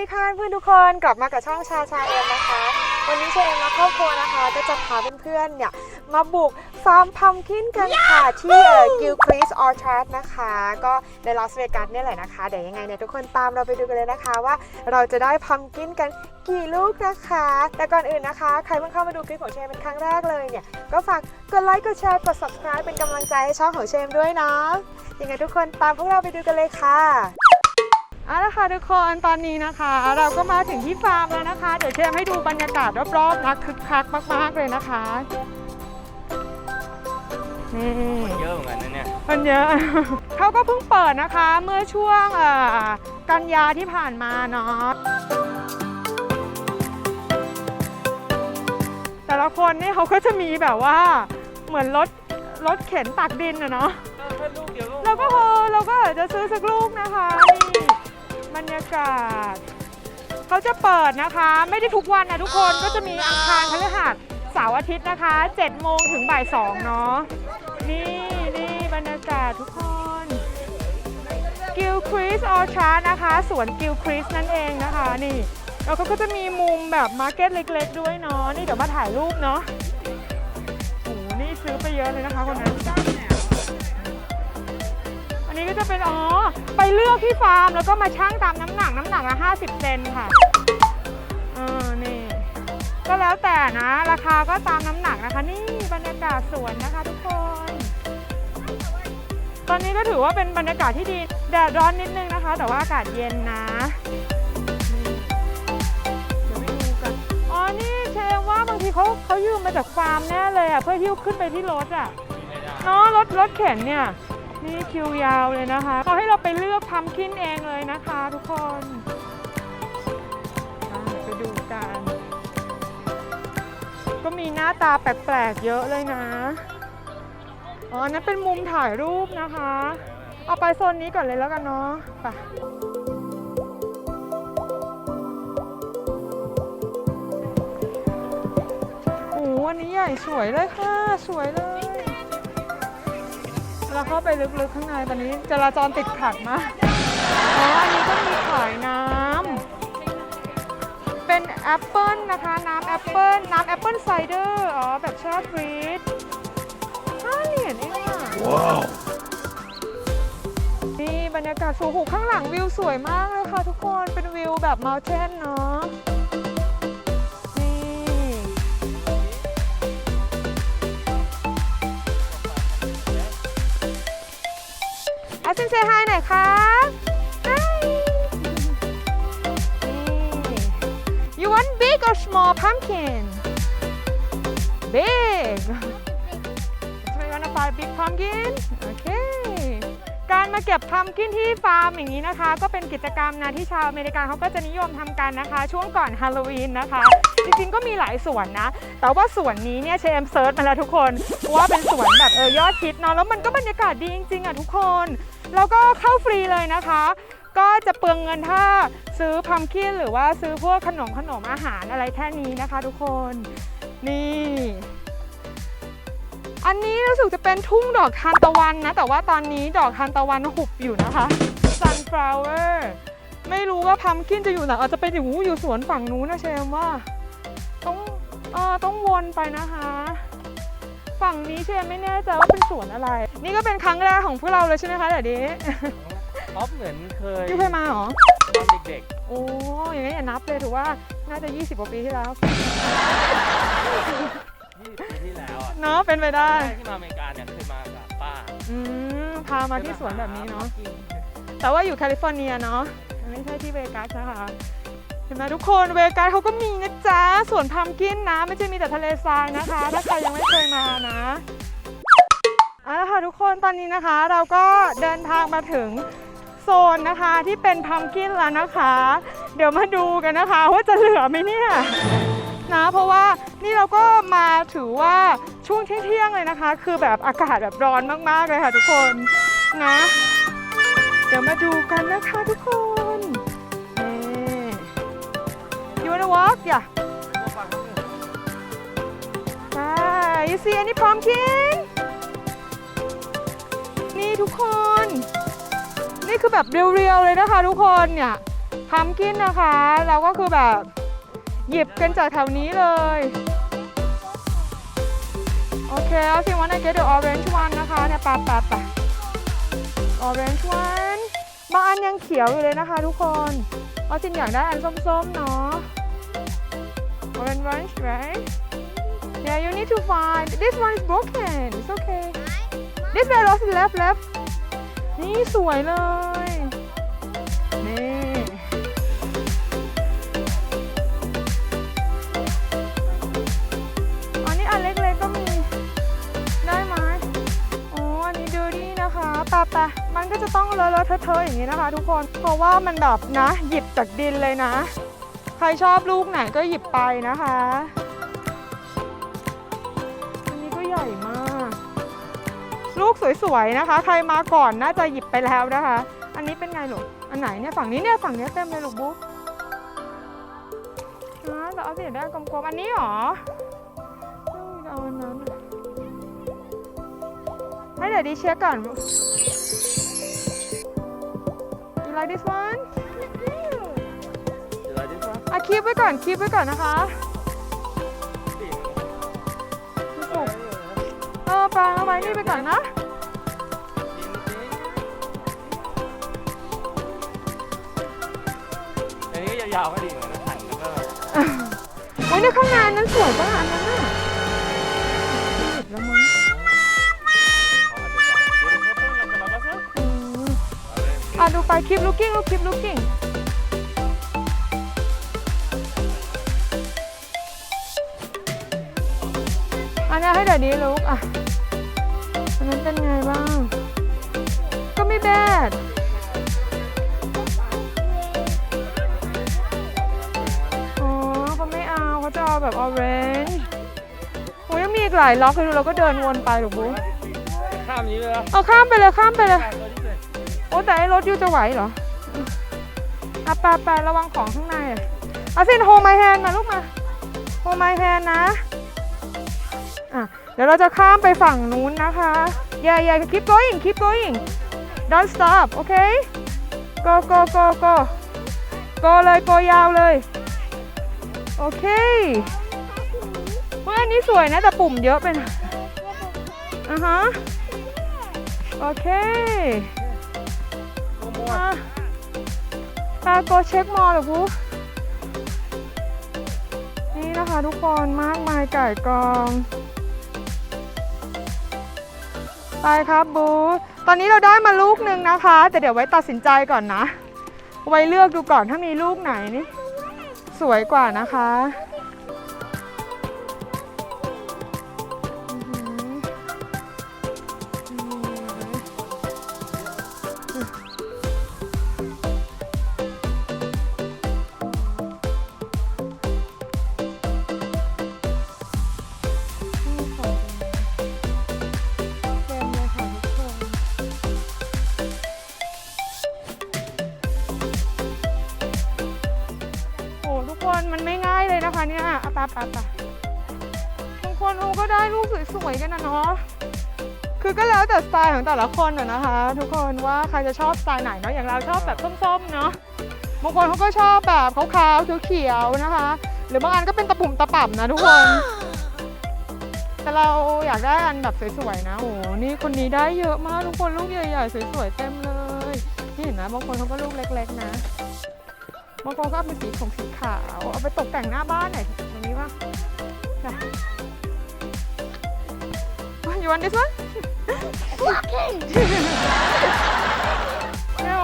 ดีค่ะเพื่อนทุกคนกลับมากับช่องชาชาเอ็มนะคะ วันนี้ชาเอ็มและครอบครัวนะคะ ก็จะพาเพื่อนๆเนี่ยมาบุกฟาร์มพัมคินกันค่ะที่กิลคริสออร์ชาร์ดนะคะ ก็ในลาสเวกัสเนี่ยแหละนะคะ เดี๋ยวยังไงเนี่ยทุกคนตามเราไปดูกันเลยนะคะว่าเราจะได้พัมคินกันกี่ลูกนะคะ แต่ก่อนอื่นนะคะ ใครเพิ่งเข้ามาดูคลิปของเชมเป็นครั้งแรกเลยเนี่ย ก็ฝากกดไลค์กดแชร์กด subscribe เป็นกำลังใจให้ช่องของเชมด้วยนะยังไงทุกคนตามพวกเราไปดูกันเลยค่ะ เอาละค่ะทุกคนตอนนี้นะคะ เราก็มาถึงที่ฟาร์มแล้วนะคะ เดี๋ยวเชมให้ดูบรรยากาศรอบๆนะคึกคักมากๆเลยนะคะนี่เยอะเหมือนกันนะเนี่ยคนเยอะ เขาก็เพิ่งเปิดนะคะเมื่อช่วงเอ่อกันยาที่ผ่านมาเนาะแต่ละคนนี่เขาก็จะมีแบบว่าเหมือนรถรถเข็นตักดินอะเนาะแค่ลูกเดียวเราก็เออเราก็อาจจะซื้อสักลูกนะคะนี่ บรรยากาศ เขาจะเปิดนะคะ ไม่ได้ทุกวันนะทุกคนก็จะมีอังคารพฤหัสเสาร์อาทิตย์นะคะ7โมงถึงบ่าย2เนาะนี่นี่บรรยากาศทุกคนกิลคริสออชาร์นะคะสวนกิลคริสนั่นเองนะคะนี่แล้วเขาก็จะมีมุมแบบมาร์เก็ตเล็กๆ ด้วยเนาะนี่เดี๋ยวมาถ่ายรูปเนาะโอ้โหนี่ซื้อไปเยอะเลยนะคะคนนั้น อันนี้ก็จะเป็นอ๋อไปเลือกที่ฟาร์มแล้วก็มาชั่งตามน้ำหนักน้ำหนักละ50 เซนค่ะเออนี่ ก็แล้วแต่นะ ราคาก็ตามน้ำหนักนะคะ นี่บรรยากาศสวนนะคะทุกคน ตอนนี้ก็ถือว่าเป็นบรรยากาศที่ดีแดดร้อนนิดนึงนะคะ แต่ว่าอากาศเย็นนะนี่เดี๋ยวไปดูกันอ๋อนี่เชมว่าบางทีเขาเขายืมมาจากฟาร์มแน่เลยอะเพื่อที่จะขึ้นไปที่รถอะเนาะรถรถเข็นเนี่ย นี่คิวยาวเลยนะคะเขาให้เราไปเลือกพัมคินเองเลยนะคะทุกคนไปดูกัน ก็มีหน้าตาแปลกๆเยอะเลยนะ อ๋อนนั่นเป็นมุมถ่ายรูปนะคะ เอาไปโซนนี้ก่อนเลยแล้วกันเนาะไปโอ้โหอันนี้ใหญ่สวยเลยค่ะ สวยเลย เราเข้าไปลึกๆข้างในตอนนี้จราจรติดขัดมากอ๋ออันนี้ก็มีขายน้ำ เป็นแอปเปิลนะคะ น้ำแอปเปิลน้ำแอปเปิลไซเดอร์ อ๋อ แบบชาฟรีดห้าเหรียญเองอะว้าวนี่บรรยากาศสูงหูข้างหลังวิวสวยมากเลยค่ะทุกคน เป็นวิวแบบม u เ t นเนาะ อาซินเซฮายหน่อยครับ Hi You want big or small pumpkin? Big. So you want to buy a big pumpkin? เก็บพัมกินที่ฟาร์มอย่างนี้นะคะ ก็เป็นกิจกรรมนะที่ชาวอเมริกันเขาก็จะนิยมทำกันนะคะ ช่วงก่อนฮาโลวีนนะคะ จริงๆก็มีหลายสวนนะ แต่ว่าสวนนี้เนี่ยเชมเซิร์ชมาแล้วทุกคนว่าเป็นสวนแบบเออยอดฮิตเนาะแล้วมันก็บรรยากาศดีจริงๆอะทุกคน แล้วก็เข้าฟรีเลยนะคะก็จะเปลืองเงินถ้าซื้อพัมคินหรือว่าซื้อพวกขนมขนมอาหารอะไรแค่นี้นะคะทุกคน นี่ อันนี้รู้สึกจะเป็นทุ่งดอกทานตะวันนะ แต่ว่าตอนนี้ดอกทานตะวันหุบอยู่นะคะ sunflower ไม่รู้ว่าพัมกินจะอยู่ไหนอาจจะไปอยู่อยู่สวนฝั่งนู้นนะเชมว่า ต้องเออต้องวนไปนะคะ ฝั่งนี้เชมไม่แน่ใจว่าเป็นสวนอะไร นี่ก็เป็นครั้งแรกของพวกเราเลยใช่ไหมคะเดี๋ยวนี้ป๊อปเหมือนเคยยูเคยมาเหรอตอนเด็กโอ้อย่างนี้อย่านับเลยถือว่าน่าจะ 20กว่าปีที่แล้ว เนาะเป็นไปได้แรกที่มาอเมริกาเนี่ยเคยมากับป้าอืมพามาที่สวนแบบนี้เนาะกินแต่ว่าอยู่แคลิฟอร์เนียเนาะไม่ใช่ที่เวกัสนะคะเห็นไหมทุกคนเวกัสเขาก็มีนะจ๊ะสวนพัมกินนะ ไม่ใช่มีแต่ทะเลทรายนะคะ ถ้าใครยังไม่เคยมานะเอาละค่ะทุกคนตอนนี้นะคะ เราก็เดินทางมาถึงโซนนะคะที่เป็นพัมกินแล้วนะคะ เดี๋ยวมาดูกันนะคะ ว่าจะเหลือไหมเนี่ยนะเพราะว่านี่เราก็มาถือว่า ช่วงเที่ยงๆเลยนะคะ คือแบบอากาศแบบร้อนมากๆเลยค่ะทุกคนนะ เดี๋ยวมาดูกันนะคะทุกคนนี่ You wanna walk? Yeah. ไป You see any pumpkin? นี่ทุกคน นี่คือแบบเรียวๆเลยนะคะทุกคนเนี่ยพัมกินนะคะ เราก็คือแบบหยิบกันจากแถวนี้เลย โอเคเอาสิ wanna get the orange one นะคะเนี่ยปะปะปะ orange one บางอันยังเขียวอยู่เลยนะคะทุกคนเอาสินอยากได้อันส้มๆเนาะ orange orange right yeah you need to find this one is broken it's okay this way lost left left นี่สวยเลย อะๆเทออย่างนี้นะคะ ทุกคนเพราะว่ามันแบบนะ หยิบจากดินเลยนะ ใครชอบลูกไหนก็หยิบไปนะคะอันนี้ก็ใหญ่มาก ลูกสวยๆนะคะ ใครมาก่อนน่าจะหยิบไปแล้วนะคะ อันนี้เป็นไงลูกอันไหนเนี่ยฝั่งนี้เนี่ยฝั่งนี้เต็มเลยลูกบุ๊กนะแต่เอาสีได้กลมๆอันนี้หรอไม่เอาอันนั้นอะให้เดี๋ยวดีเช็คก่อน like this one? เดี๋ยวเราจะฟังอะคีบไว้ก่อนคีบไว้ก่อนนะคะสีสุกเออปลาเอาไว้นี่ไปก่อนนะ อันนี้ก็ยาวๆก็ดีเหมือนกันนะหันแล้วก็ โอ้ยในข้างในอันนั้นสวยป่ะอันนั้นน่ะ ดูไปคลิป looking ลูกคลิป looking อันนี้ให้เดี๋ยวนี้ลูกอะอันนั้นเป็นไงบ้าง ก็ไม่แบดอ๋อเขาไม่เอาเขาจะเอาแบบ orange โอ้ยยังมีอีกหลายล็อกเลยดูเราก็เดินวนไปหรอกบุ๊ข้ามนี้เลยเหรอเอาข้ามไปเลยข้ามไปเลย โอ้แต่ไอ้รถยูจะไหวเหรออะไปไประวังของข้างในอะเอาสินโฮมไมแฮนมาลูกมาโฮมไมแฮนนะอะเดี๋ยวเราจะข้ามไปฝั่งนู้นนะคะอย่าอย่า keep going keep going don't stop โอเค go go go go go เลย go ยาวเลย โอเคเฮ้ยอันนี้สวยนะ แต่ปุ่มเยอะไปน่อยอะฮะ โอเค ตาโกเช็คมอลเหรอพูนี่นะคะทุกคนมากมายไก่กองไปครับบู ตอนนี้เราได้มาลูกหนึ่งนะคะ แต่เดี๋ยวไว้ตัดสินใจก่อนนะ ไว้เลือกดูก่อนถ้ามีลูกไหนนี่ สวยกว่านะคะาปะปะปะบางคนเขาก็ได้รูปสวยๆกันนะเนาะคือก็แล้วแต่สไตล์ของแต่ละคนอะนะคะ ทุกคนว่าใครจะชอบสไตล์ไหนเนาะอย่างเราชอบแบบส้มๆเนาะบางคนเขาก็ชอบแบบขาวๆเขียวๆนะคะ หรือบางอันก็เป็นตะปุ่มตะป่ำนะทุกคน แต่เราอยากได้อันแบบสวยๆนะโอ้โหนี่คนนี้ได้เยอะมากทุกคนลูกใหญ่ๆสวยๆเต็มเลยนี่เห็นไหมบางคนเขาก็ลูกเล็ก ๆ นะบางคนก็เอาเป็นสีของสีขาวเอาไปตกแต่งหน้าบ้านหน่อย ตรงนี้ป่ะจ้ะ You want this one? เนี่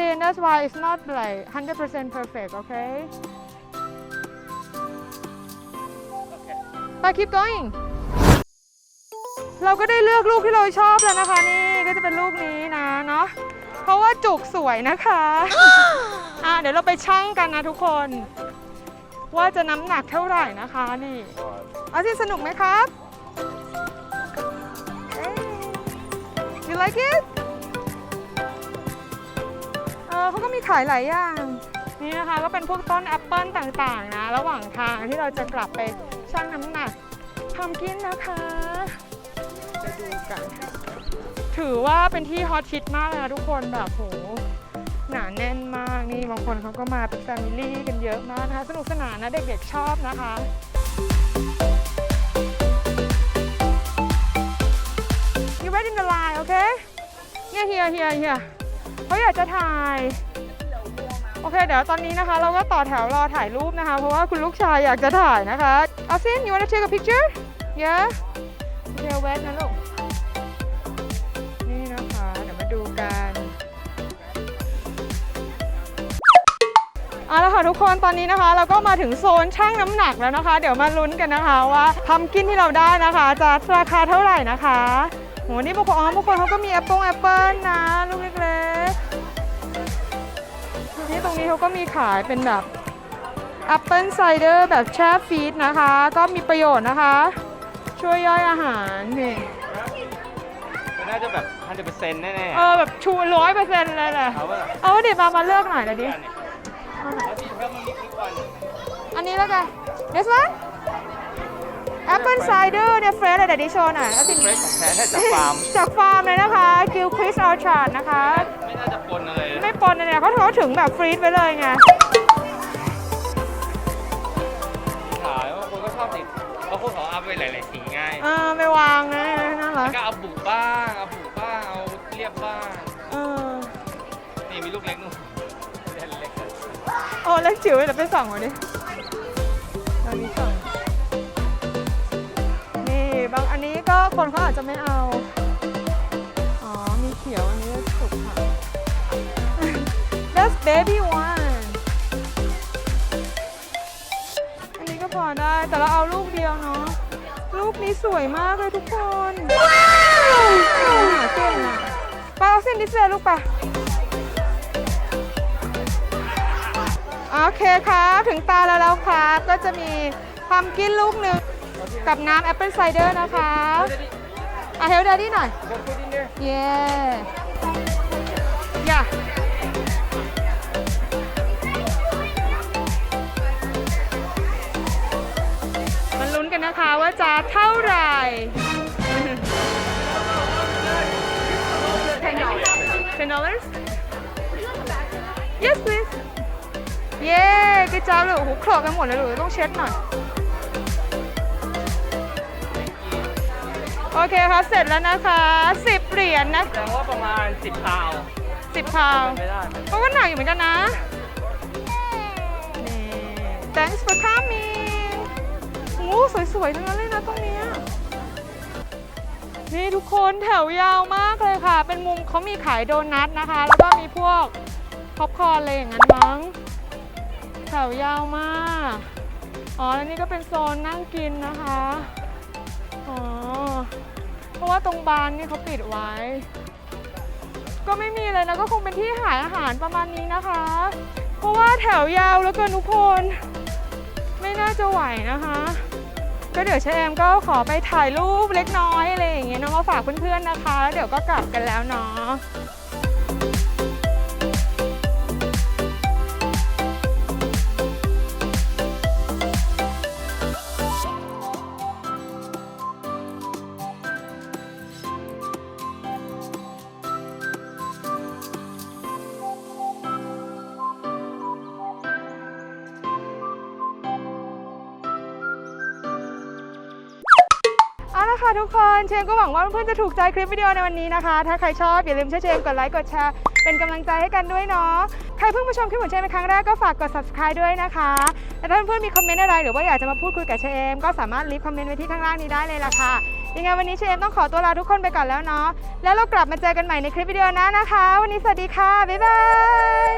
real Austrian that's why it's not like 100% perfect okay โอเคไป keep going เราก็ได้เลือกลูกที่เราชอบแล้วนะคะนี่ก็จะเป็นลูกนี้นะเนาะเพราะว่าจุกสวยนะคะ อะเดี๋ยวเราไปชั่งกันนะทุกคน ว่าจะน้ำหนักเท่าไหร่นะคะนี่เอาที่สนุกไหมครับเอ๊ะ like it เออเขาก็มีขายหลายอย่าง นี่นะคะก็เป็นพวกต้นแอปเปิลต่างๆนะระหว่างทางที่เราจะกลับไปชั่งน้ำหนักทำกินนะคะจะดูกัน ถือว่าเป็นที่ฮอตฮิตมากเลยนะทุกคนแบบโหหนาแน่นมากนี่บางคนเขาก็มาเป็นแฟมิลี่กันเยอะมากนะคะสนุกสนานนะเด็กๆชอบนะคะ You wait in the line okay เนี่ยเฮีย เขาอยากจะถ่าย โอเค เดี๋ยวตอนนี้นะคะ เราก็ต่อแถวรอถ่ายรูปนะคะ เพราะว่าคุณลูกชายอยากจะถ่ายนะคะอาซิน you wanna take a picture yeah เดี๋ยวเวทนะลูก นี่นะคะ เดี๋ยวมาดูกันเอาละค่ะทุกคนตอนนี้นะคะ เราก็มาถึงโซนช่างน้ำหนักแล้วนะคะ เดี๋ยวมาลุ้นกันนะคะว่าทำกินที่เราได้นะคะ จะราคาเท่าไหร่นะคะโหนี่บางคนอ๋อบางคนเขาก็มีแอปเปิลแอปเปิลนะลูกเล็ก เขาก็มีขายเป็นแบบแอปเปิลไซเดอร์แบบแช่ฟีดนะคะ ก็มีประโยชน์นะคะ ช่วยย่อยอาหารนี่มันน่าจะแบบพันเปอร์เซ็นต์แน่เออแบบชูร้อยเปอร์เซ็นต์เลยแหละๆเอาว่าเอาเดี๋ยวมามาเลือกหน่อยเลยดิอันนี้แล้วที่เพิ่มมันมีคลิปวันอันนี้แล้วกัน this one apple cider เนี่ย fresh เลยเดี๋ยวดิโชว์หน่อยเอาสิเฟรชของแท้แท้จากฟาร์ม จากฟาร์มเลยนะคะกิลคริสออชาร์ดนะคะ ถือว่าถึงแบบฟรีซไว้เลยไงขายบางคนก็ชอบติดบางคนเขาเอาไปหลาย ๆ สีง่ายเออไปวางนะน่ารัแล้กวก็เอาบุบ้างเอาบุบ้างเอาเรียบบ้างเออนี่มีลูกเล็กนู่นเล่นเล็กโอ้เล็กจิ๋วเลยเดี๋ยวไปส่องมาดิตอนนี้ส่องนี่บางอันนี้ก็คนเขาอาจจะไม่เอา นี้สวยมากเลยทุกคนว้าวหาเส้นอะไปเอาเส้นดิสเลยลูกไปโอเคครับถึงตาแล้วแล้วครับก็จะมีความกินลูกหนึ่งกับน้ำแอปเปิลไซเดอร์นะคะอะเฮลดาดี้หน่อยก็พูดดิเนี่ยเย้ย่ นลุ้นกันนะคะว่าจะเท่าไหร่ Ten dollars. Ten dollars? Yes, please. เย้กระจ้าเลยโอ้โหเคลอะไปหมดเลยเลยต้องเช็ดหน่อย โอเคค่ะเสร็จแล้วนะคะ 10 เหรียญนะแสดงว่าประมาณ 10พาว10พาวไม่ได้ เพราะว่าหนักอยู่เหมือนกันนะนี่ thanks for coming โอ้ สวยๆทั้งนั้นเลยนะตรงนี้นี่ทุกคนแถวยาวมากเลยค่ะ เป็นมุมเขามีขายโดนัทนะคะ แล้วก็มีพวกพ็อปคอร์นอะไรอย่างนั้นมั้งแถวยาวมาก อ๋อแล้วนี่ก็เป็นโซนนั่งกินนะคะ อ๋อ เพราะว่าตรงบานนี่เขาปิดไว้ ก็ไม่มีเลยนะก็คงเป็นที่หายอาหารประมาณนี้นะคะ เพราะว่าแถวยาวแล้วเกินทุกคน ไม่น่าจะไหวนะคะ ก็เดี๋ยวเชแอมก็ขอไปถ่ายรูปเล็กน้อยอะไรอย่างเงี้ยเน้องมาฝากเพื่อนๆนะคะแล้วเดี๋ยวก็กลับกันแล้วเนาะ ค่ะทุกคน เชมก็หวังว่าเพื่อนๆจะถูกใจคลิปวิดีโอในวันนี้นะคะ ถ้าใครชอบอย่าลืมช่วยเชมกดไลค์กดแชร์เป็นกำลังใจให้กันด้วยเนาะ ใครเพิ่งมาชมคลิปของเชมเป็นครั้งแรกก็ฝากกด subscribe ด้วยนะคะและถ้าเพื่อนๆมีคอมเมนต์อะไรหรือว่าอยากจะมาพูดคุยกับเชมก็สามารถรีบคอมเมนต์ไว้ที่ข้างล่างนี้ได้เลยล่ะค่ะ ยังไงวันนี้เชมต้องขอตัวลาทุกคนไปก่อนแล้วเนาะ แล้วเรากลับมาเจอกันใหม่ในคลิปวิดีโอหน้านะคะ วันนี้สวัสดีค่ะบ๊ายบาย